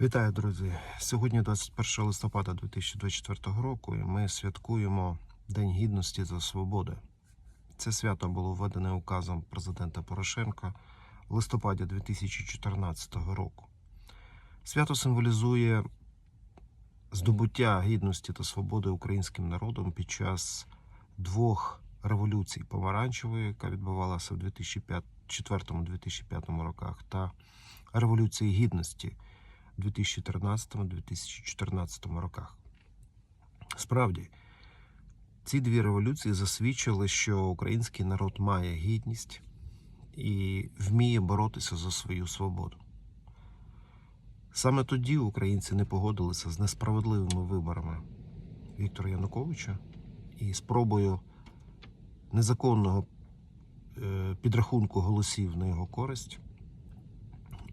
Вітаю, друзі! Сьогодні 21 листопада 2024 року, і ми святкуємо День Гідності та Свободи. Це свято було введене указом президента Порошенка в листопаді 2014 року. Свято символізує здобуття гідності та свободи українським народом під час двох революцій помаранчевої, яка відбувалася в 2004-2005 роках, та революції гідності. 2013-2014 роках. Справді, ці дві революції засвідчили, що український народ має гідність і вміє боротися за свою свободу. Саме тоді українці не погодилися з несправедливими виборами Віктора Януковича і спробою незаконного е, підрахунку голосів на його користь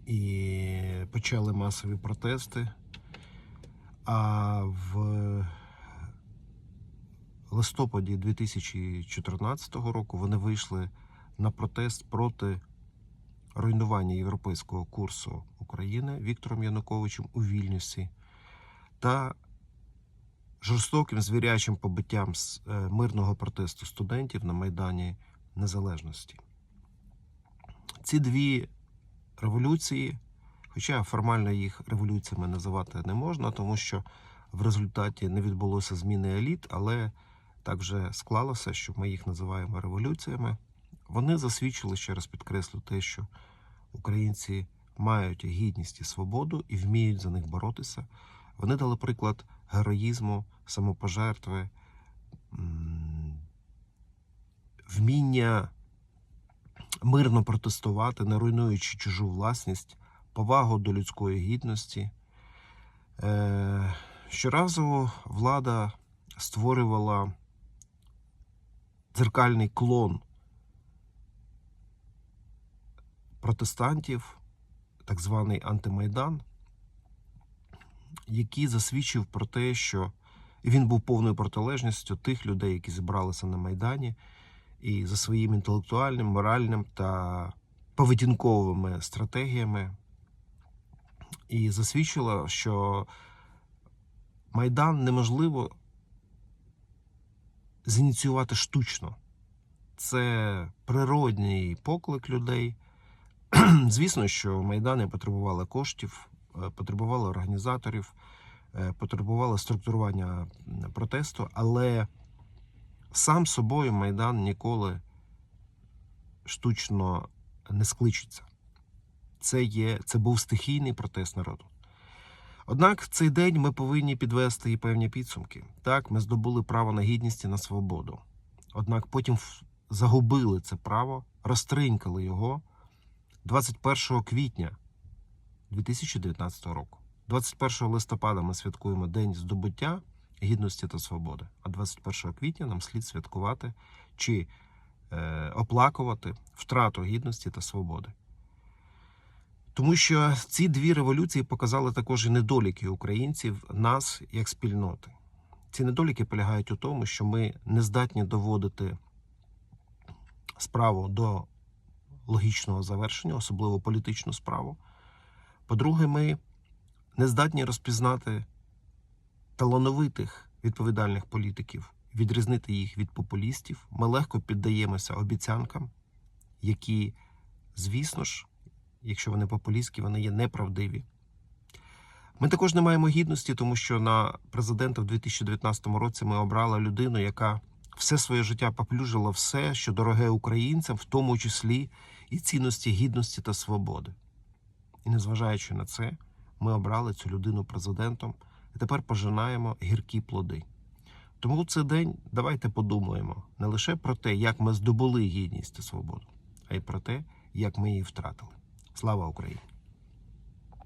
і почали масові протести. А в листопаді 2014 року вони вийшли на протест проти руйнування європейського курсу України Віктором Януковичем у Вільнюсі та жорстоким звірячим побиттям е, мирного протесту студентів на Майдані Незалежності. Ці дві революції, хоча формально їх революціями називати не можна, тому що в результаті не відбулося зміни еліт, але так вже склалося, що ми їх називаємо революціями. Вони засвідчили, ще раз підкреслю, те, що українці мають гідність і свободу і вміють за них боротися. Вони дали приклад героїзму, самопожертви, вміння мирно протестувати, не руйнуючи чужу власність, повагу до людської гідності. Е, Щоразу влада створювала дзеркальний клон протестантів, так званий антимайдан, який засвідчив про те, що він був повною протилежністю тих людей, які зібралися на Майдані, і за своїм інтелектуальним, моральним та поведінковими стратегіями, і засвідчила, що Майдан неможливо зініціювати штучно. Це природній поклик людей. Звісно, що Майдани потребували коштів, е, потребували організаторів, е, потребували структурування протесту, але сам собою Майдан ніколи штучно не скличеться. Це, є, це був стихійний протест народу. Однак в цей день ми повинні підвести і певні підсумки. Так, ми здобули право на гідність і на свободу. Однак потім загубили це право, розтринькали його 21 квітня 2019 року. 21 листопада ми святкуємо День здобуття гідності та свободи. А 21 квітня нам слід святкувати чи е, оплакувати втрату гідності та свободи. Тому що ці дві революції показали також і недоліки українців, нас як спільноти. Ці недоліки полягають у тому, що ми не здатні доводити справу до логічного завершення, особливо політичну справу. По-друге, ми не здатні розпізнати талановитих відповідальних політиків, відрізнити їх від популістів. Ми легко піддаємося обіцянкам, які, звісно ж, якщо вони популістські, вони є неправдиві. Ми також не маємо гідності, тому що на президента в 2019 році ми обрали людину, яка все своє життя поплюжила все, що дороге українцям, в тому числі і цінності гідності та свободи. І незважаючи на це, ми обрали цю людину президентом і тепер пожинаємо гіркі плоди. Тому в цей день давайте подумаємо не лише про те, як ми здобули гідність та свободу, а й про те, як ми її втратили. Слава Україні!